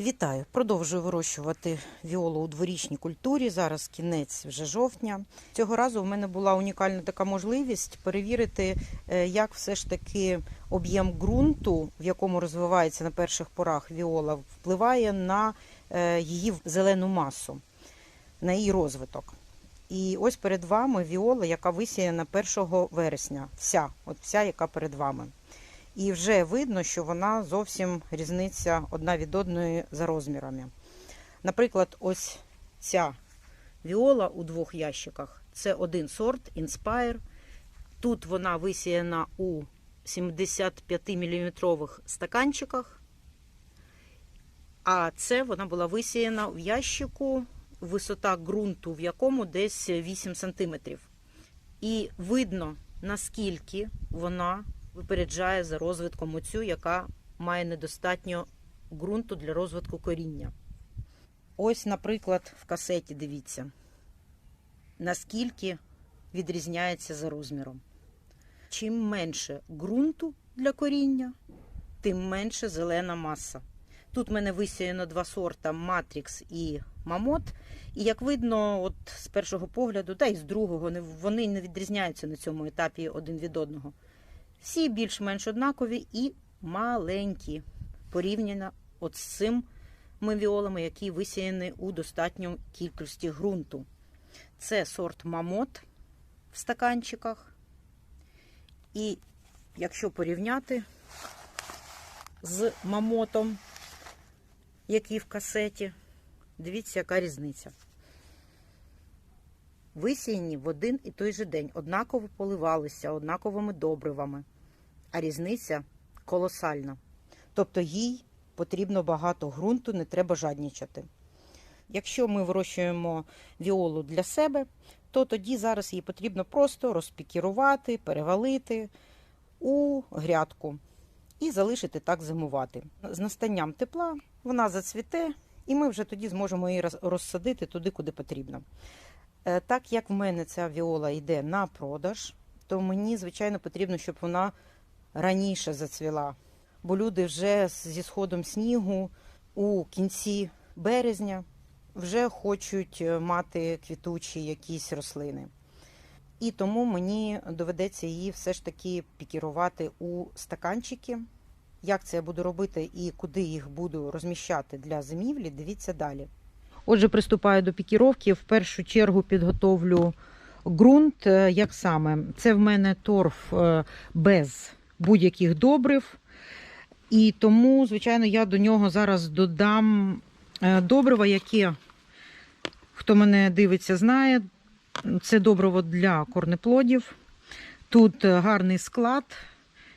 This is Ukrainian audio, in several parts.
Вітаю! Продовжую вирощувати віолу у дворічній культурі. Зараз кінець вже жовтня. Цього разу в мене була унікальна така можливість перевірити, е, як все ж таки об'єм ґрунту, в якому розвивається на перших порах віола, впливає на е, її зелену масу, на її розвиток. І ось перед вами віола, яка висіяна 1 вересня. Вся, от вся, яка перед вами. І вже видно, що вона зовсім різниця одна від одної за розмірами. Наприклад, ось ця віола у двох ящиках це один сорт Inspire. Тут вона висіяна у 75-мм стаканчиках, а це вона була висіяна в ящику, висота ґрунту, в якому десь 8 см. І видно, наскільки вона випереджає за розвитком оцю, яка має недостатньо ґрунту для розвитку коріння. Ось, наприклад, в касеті дивіться, наскільки відрізняється за розміром. Чим менше ґрунту для коріння, тим менше зелена маса. Тут в мене висіяно два сорта Матрікс і Мамот. І як видно, от з першого погляду, та й з другого, вони не відрізняються на цьому етапі один від одного. Всі більш-менш однакові і маленькі, порівняно от з цими віолами, які висіяні у достатньо кількості ґрунту. Це сорт Мамот в стаканчиках. І якщо порівняти з мамотом, який в касеті, дивіться, яка різниця. Висіяні в один і той же день, однаково поливалися, однаковими добривами, а різниця колосальна. Тобто їй потрібно багато ґрунту, не треба жаднічати. Якщо ми вирощуємо віолу для себе, то тоді зараз її потрібно просто розпікірувати, перевалити у грядку і залишити так зимувати. З настанням тепла вона зацвіте, і ми вже тоді зможемо її розсадити туди, куди потрібно. Е, Так як в мене ця віола йде на продаж, то мені, звичайно, потрібно, щоб вона раніше зацвіла. Бо люди вже зі сходом снігу у кінці березня вже хочуть е, мати квітучі якісь рослини. І тому мені доведеться її все ж таки пікірувати у стаканчики. Як це я буду робити і куди їх буду розміщати для зимівлі, дивіться далі. Отже, приступаю до пікіровки. В першу чергу підготовлю ґрунт. Е, Як саме? Це в мене торф е, без будь-яких добрив. І тому, звичайно, я до нього зараз додам е, добрива, яке, хто мене дивиться, знає. Це добриво для корнеплодів. Тут гарний склад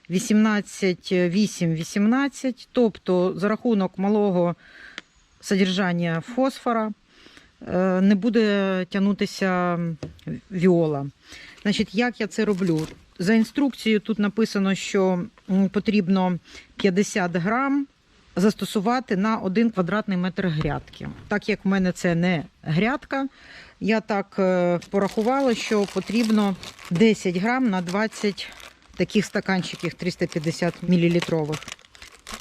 18-8-18, тобто за рахунок малого содержання фосфора е, не буде тягнутися віола. Значить, як я це роблю? За інструкцією тут написано, що потрібно 50 грам застосувати на 1 квадратний метр грядки. Так як в мене це не грядка, я так е, порахувала, що потрібно 10 грам на 20 таких стаканчиків 350 мл.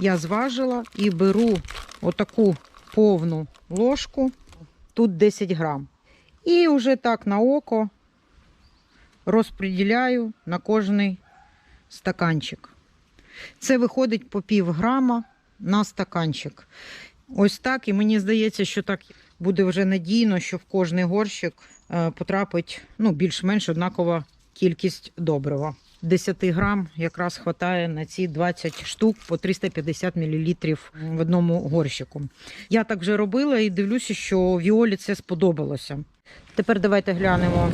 Я зважила і беру отаку повну ложку, тут 10 грам. І вже так на око розподіляю на кожний стаканчик. Це виходить по пів грама на стаканчик. Ось так, і мені здається, що так буде вже надійно, що в кожний горщик е, потрапить ну, більш-менш однакова кількість добрива. 10 грам якраз хватає на ці 20 штук по 350 мл в одному горщику. Я так вже робила і дивлюся, що Віолі це сподобалося. Тепер давайте глянемо,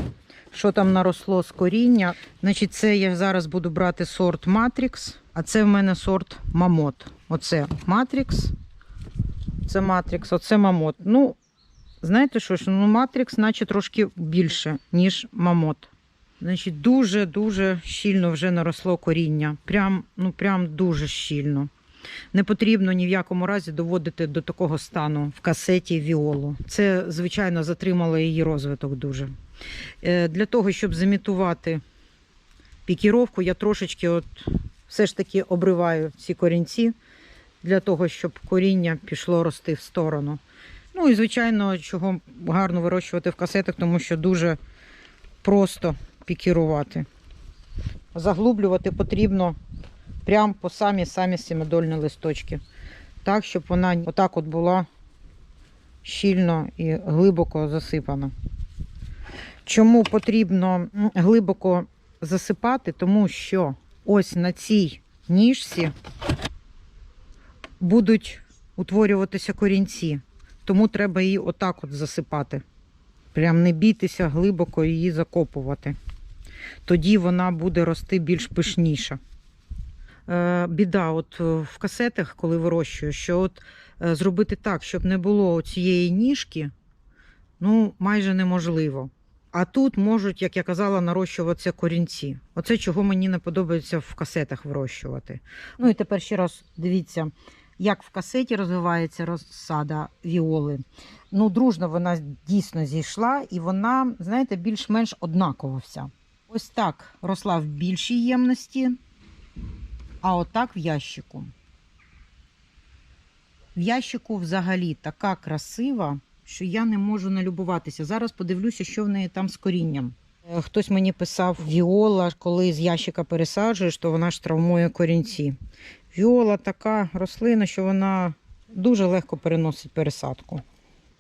що там наросло з коріння. Значить, це я зараз буду брати сорт Matrix, а це в мене сорт Мамот. Оце Matrix, це Matrix, оце Мамот. Ну, знаєте що ж, ну Matrix наче трошки більше, ніж Мамот. Значить, дуже-дуже щільно вже наросло коріння. Прям, ну, прям дуже щільно. Не потрібно ні в якому разі доводити до такого стану в касеті віолу. Це, звичайно, затримало її розвиток дуже. Е, Для того, щоб замітувати пікіровку, я трошечки от все ж таки обриваю ці корінці для того, щоб коріння пішло рости в сторону. Ну і, звичайно, чого гарно вирощувати в касетах, тому що дуже просто пікірувати. Заглублювати потрібно прямо по самі самі семидольні листочки. Так, щоб вона отак от була щільно і глибоко засипана. Чому потрібно глибоко засипати? Тому що ось на цій ніжці будуть утворюватися корінці. Тому треба її отак от засипати. Прям не бійтеся глибоко її закопувати. Тоді вона буде рости більш пишніша. Е, біда, от е, в касетах, коли вирощую, що от е, зробити так, щоб не було цієї ніжки, ну, майже неможливо. А тут можуть, як я казала, нарощуватися корінці. Оце чого мені не подобається в касетах вирощувати. Ну і тепер ще раз дивіться, як в касеті розвивається розсада віоли. Ну, дружно вона дійсно зійшла, і вона, знаєте, більш-менш однакова вся. Ось так росла в більшій ємності, а отак в ящику. В ящику взагалі така красива, що я не можу налюбуватися. Зараз подивлюся, що в неї там з корінням. Е, Хтось мені писав, віола, коли з ящика пересаджуєш, то вона ж травмує корінці. Віола така рослина, що вона дуже легко переносить пересадку.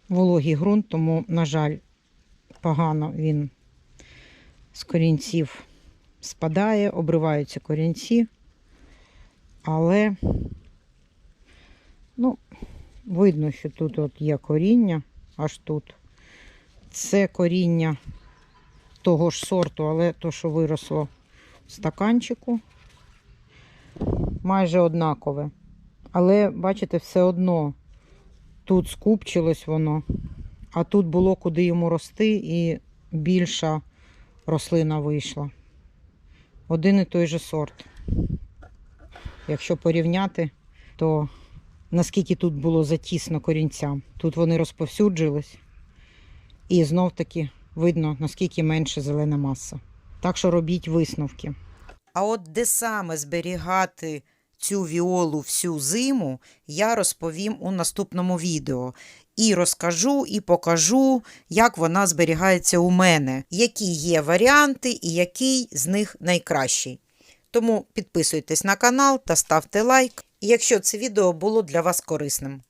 Вологий ґрунт, тому, на жаль, погано він з корінців спадає, обриваються корінці. Але ну, видно, що тут от є коріння, аж тут. Це коріння того ж сорту, але то, що виросло в стаканчику, майже однакове. Але, бачите, все одно тут скупчилось воно, а тут було куди йому рости, і більша рослина вийшла. Один і той же сорт. Якщо порівняти, то наскільки тут було затісно корінцям. Тут вони розповсюджились. І знов таки видно, наскільки менше зелена маса. Так що робіть висновки. А от де саме зберігати цю віолу всю зиму, я розповім у наступному відео. І розкажу, і покажу, як вона зберігається у мене, які є варіанти і який з них найкращий. Тому підписуйтесь на канал та ставте лайк, якщо це відео було для вас корисним.